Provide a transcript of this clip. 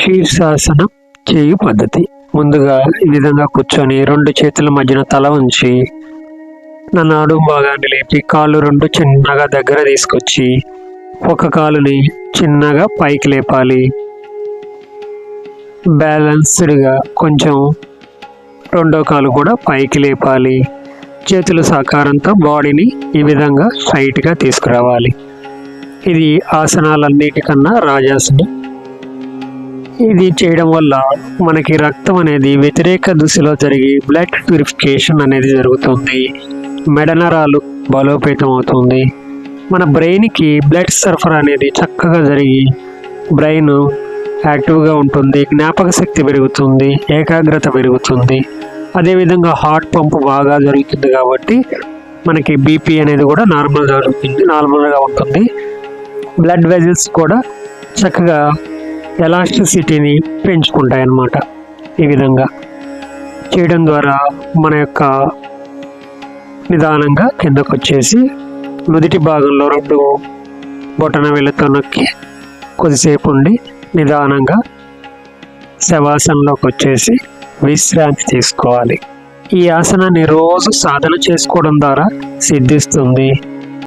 శీర్షాసనం చేయు పద్ధతి. ముందుగా ఈ విధంగా కూర్చొని రెండు చేతుల మధ్యన తల ఉంచి నా నాడు భాగాన్ని లేపి కాళ్ళు రెండు చిన్నగా దగ్గర తీసుకొచ్చి ఒక కాలుని చిన్నగా పైకి లేపాలి. బ్యాలెన్స్డ్గా కొంచెం రెండో కాలు కూడా పైకి లేపాలి. చేతుల సహకారంతో బాడీని ఈ విధంగా స్ట్రైట్గా తీసుకురావాలి. ఇది ఆసనాలన్నిటికన్నా రాజాసనం. ఇది చేయడం వల్ల మనకి రక్తం అనేది వ్యతిరేక దిశలో జరిగి బ్లడ్ ప్యూరిఫికేషన్ అనేది జరుగుతుంది. మెడనరాలు బలోపేతం అవుతుంది. మన బ్రెయిన్కి బ్లడ్ సరఫరా అనేది చక్కగా జరిగి బ్రెయిన్ యాక్టివ్గా ఉంటుంది జ్ఞాపక శక్తి పెరుగుతుంది ఏకాగ్రత పెరుగుతుంది. అదేవిధంగా హార్ట్ పంప్ బాగా జరుగుతుంది కాబట్టి మనకి బీపీ అనేది కూడా నార్మల్గా జరుగుతుంది నార్మల్గా ఉంటుంది. బ్లడ్ వెజల్స్ కూడా చక్కగా ఎలాస్టిసిటీని పెంచుకుంటాయి అన్నమాట ఈ విధంగా. చేయడం ద్వారా మన యొక్క నిదానంగా కిందకు వచ్చేసి నుదిటి భాగంలో రెండు బొటన వేలతో నొక్కి కొద్దిసేపు ఉండి నిదానంగా శవాసనంలోకి వచ్చేసి విశ్రాంతి తీసుకోవాలి. ఈ ఆసనాన్ని రోజు సాధన చేసుకోవడం ద్వారా సిద్ధిస్తుంది.